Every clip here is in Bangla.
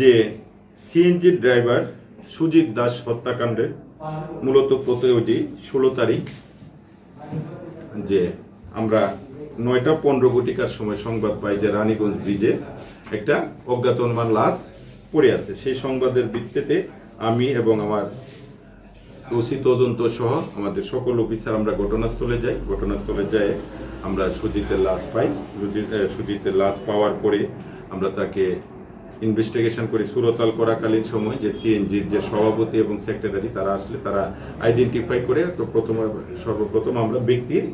যে সিএনজি ড্রাইভার সুজিত দাস হত্যাকাণ্ডে মূলত প্রতিটি ষোলো তারিখ যে আমরা নয়টা পনেরো ঘটিকার সময় সংবাদ পাই যে রানীগঞ্জ ব্রিজে একটা অজ্ঞাতনমান লাশ পড়ে আছে। সেই সংবাদের ভিত্তিতে আমি এবং আমার ওসি তদন্ত সহ আমাদের সকল অফিসার আমরা ঘটনাস্থলে যাই। ঘটনাস্থলে যাই আমরা সুজিতের লাশ পাই। সুজিত- সুজিতের লাশ পাওয়ার পরে আমরা তাকে ইনভেস্টিগেশন করি সুরতাল করাকালীন সময় যে সিএনজির যে সভাপতি এবং সেক্রেটারি তারা আসলে তারা আইডেন্টিফাই করে তো প্রথম, সর্বপ্রথম আমরা ব্যক্তির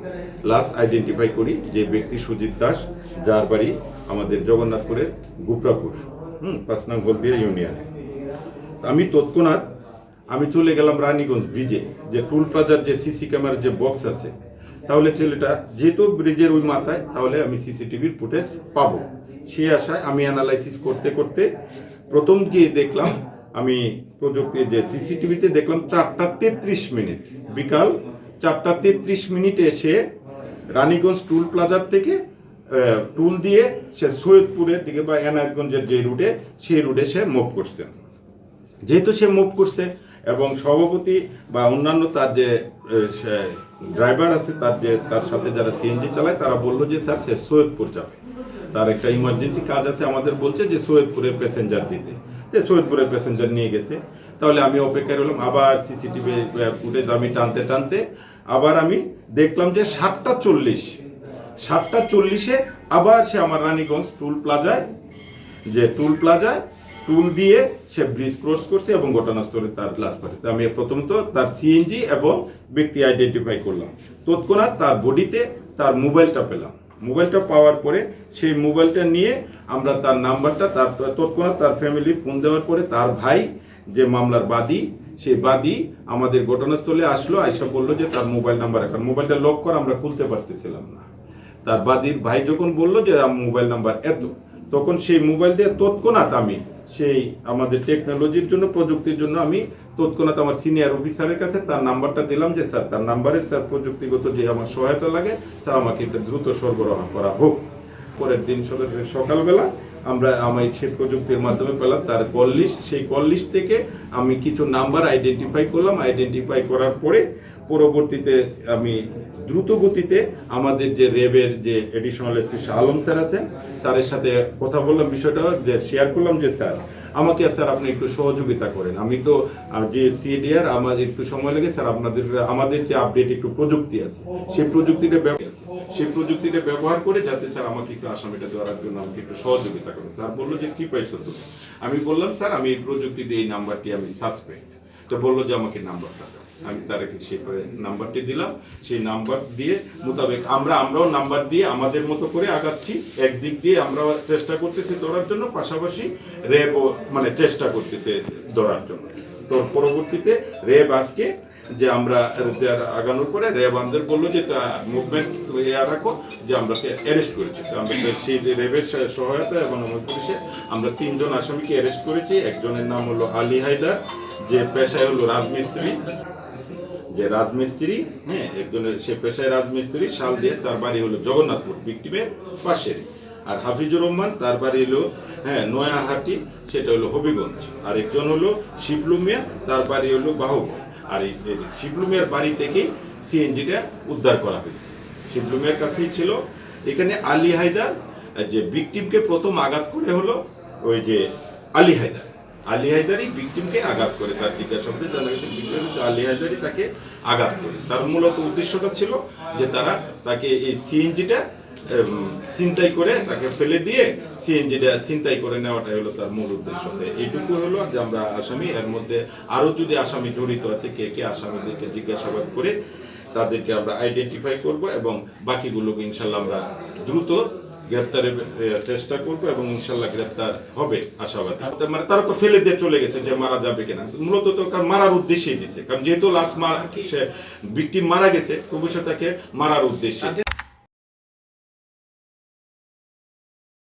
লাশ আইডেন্টিফাই করি যে ব্যক্তি সুজিত দাস, যার বাড়ি আমাদের জগন্নাথপুরের গুপ্রাপুর, হুম, পাঁচ নং হলদিয়া ইউনিয়নে। আমি তৎক্ষণাৎ আমি চলে গেলাম রানীগঞ্জ ব্রিজে যে টুল প্লাজার যে সিসি ক্যামেরার যে বক্স আছে, তাহলে ছেলেটা যেহেতু ব্রিজের ওই মাথায়, তাহলে আমি সিসিটিভির ফুটেজ পাবো। সেই আশায় আমি অ্যানালাইসিস করতে করতে প্রথম গিয়ে দেখলাম, আমি প্রযুক্তি যে সিসিটিভিতে দেখলাম চারটা তেত্রিশ মিনিট। বিকাল চারটা তেত্রিশ মিনিটে এসে রানীগঞ্জ টুল প্লাজার থেকে টুল দিয়ে সে সৈয়দপুরের দিকে বা এনায়তগঞ্জের যে রুটে, সেই রুটে সে মুভ করছে। যেহেতু সে মুভ করছে এবং সভাপতি বা অন্যান্য তার যে ড্রাইভার আছে, তার যে, তার সাথে যারা সিএনজি চালায়, তারা বলল যে, স্যার, সে সৈয়দপুর যাবে। তার একটা ইমার্জেন্সি কাজ আছে, আমাদের বলছে যে সৈয়দপুরের প্যাসেঞ্জার দিতে। যে সৈয়দপুরের প্যাসেঞ্জার নিয়ে গেছে। তাহলে আমি অপেক্ষায় রইলাম, আবার সিসিটিভি ফুটেজ আমি টানতে টানতে আবার আমি দেখলাম যে সাতটা চল্লিশ। সাতটা চল্লিশে আবার সে আমার রানীগঞ্জ টুল প্লাজায় যে টুল প্লাজায় টুল দিয়ে সে ব্রিজ ক্রস করছে এবং ঘটনাস্থলে তার লাশ পাঠিয়ে আমি প্রথমত তার সিএনজি এবং ব্যক্তি আইডেন্টিফাই করলাম। তৎক্ষণাৎ তার বডিতে তার মোবাইলটা পেলাম। মোবাইলটা পাওয়ার পরে সেই মোবাইলটা নিয়ে আমরা তার নাম্বারটা, তার তৎক্ষণাৎ তার ফ্যামিলি ফোন দেওয়ার পরে তার ভাই যে মামলার বাদী, সেই বাদী আমাদের ঘটনাস্থলে আসলো, আইসা বলল যে তার মোবাইল নাম্বার এখন, মোবাইলটা লক করে আমরা খুলতে পারতেছিলাম না। তার বাদীর ভাই যখন বলল যে মোবাইল নাম্বার এত, তখন সেই মোবাইল দিয়ে তৎক্ষণাৎ আমি সেই আমাদের টেকনোলজির জন্য, প্রযুক্তির জন্য আমি তৎক্ষণাৎ আমার সিনিয়র অফিসারের কাছে তার নাম্বারটা দিলাম যে, স্যার, তার নাম্বারের স্যার, প্রযুক্তিগত যে আমার সহায়তা লাগে, স্যার, আমাকে এটা দ্রুত সরবরাহ করা হোক। পরের দিন সকাল- সকালবেলা আমরা আমি সেই প্রযুক্তির মাধ্যমে পেলাম, তার কল লিস্ট সেই কল লিস্ট থেকে আমি কিছু নাম্বার আইডেন্টিফাই করলাম। আইডেন্টিফাই করার পরে পরবর্তীতে আমি দ্রুত গতিতে আমাদের যে রেবের যে additional SP Shah Alam sir আছেন, স্যারের সাথে কথা বললাম বিষয়টা যে শেয়ার করলাম যে, স্যার, আমাকে স্যার আপনি একটু সহযোগিতা করেন। আমি তো যে সিডিআর আমার একটু সময় লাগে, স্যার, আপনাদের, আমাদের যে আপডেট একটু প্রযুক্তি আছে, সেই প্রযুক্তিটা ব্যব- সেই প্রযুক্তিটা ব্যবহার করে যাতে স্যার আমাকে একটু আসামিটা দেওয়ার জন্য আমাকে একটু সহযোগিতা করেন। স্যার বলল যে, কি পাইছো তুমি? আমি বললাম, স্যার, আমি এই প্রযুক্তিতে এই নাম্বারটি আমি সাসপেক্ট তো বলল যে আমাকে নাম্বারটা দাও। আমি তারাকে সেই নাম্বারটি দিলাম। সেই নাম্বার দিয়ে মোতাবেক আমরা, আমরাও নাম্বার দিয়ে আমাদের মতো করে আগাচ্ছি। একদিক দিয়ে আমরাও চেষ্টা করতেছি দৌড়ার জন্য, পাশাপাশি র্যাবও মানে চেষ্টা করতেছে দৌড়ার জন্য। তো পরবর্তীতে র্যাব আজকে যে আমরা আগানোর পরে র্যাব আমাদের বলল যে তা মুভমেন্ট ইয়া রাখো, যে আমরা অ্যারেস্ট করেছি। তো আমরা সেই র্যাবের সহ- সহায়তা এবং আমার পুলিশে আমরা তিনজন আসামিকে অ্যারেস্ট করেছি। একজনের নাম হলো আলী হায়দার, যে পেশায় হলো রাজমিস্ত্রি। যে রাজমিস্ত্রি হ্যাঁ একজনের সে পেশায় রাজমিস্ত্রি, শাল দিয়ে তার বাড়ি হলো জগন্নাথপুর ভিক্টিমের পাশের আর হাফিজুর রহমান, তার বাড়ি হলো হ্যাঁ নয়াহাটি, সেটা হলো হবিগঞ্জ। আর একজন হলো শিবলু মিয়া, তার বাড়ি হলো বাহুবল। আর এই শিবলু মিয়ার বাড়ি থেকেই সিএনজিটা উদ্ধার করা হয়েছে। শিবলু মিয়ার কাছেই ছিল। এখানে আলী হায়দার, যে ভিকটিমকে প্রথম আঘাত করে হলো, ওই যে আলী হায়দার। আলী হায়দারই ভিকটিমকে আঘাত করে, তার জিজ্ঞাসাবাদে গেছে যে আলী হায়দারই তাকে আঘাত করে। তার মূলত উদ্দেশ্যটা ছিল যে তারা তাকে এই সিএনজিটা চিন্তাই করে তাকে ফেলে দিয়ে সিএনজিটা চিন্তাই করে নেওয়াটাই হলো তার মূল উদ্দেশ্য। এইটুকু হলো যে আমরা আসামি, এর মধ্যে আরও যদি আসামি জড়িত আছে, কে কে আসামিদেরকে জিজ্ঞাসাবাদ করে তাদেরকে আমরা আইডেন্টিফাই করব এবং বাকিগুলোকে ইনশাল্লাহ আমরা দ্রুত গ্রেপ্তারের চেষ্টা করব এবং ইনশাল্লাহ গ্রেপ্তার হবে আশাবাদী। মানে তারা তো ফেলে দিয়ে চলে গেছে যে মারা যাবে কিনা। মূলত তো মারার উদ্দেশ্যেই দিছে। কারণ যেহেতু লাস্ট মার সে ভিকটিম মারা গেছে সে তাকে মারার উদ্দেশ্যে।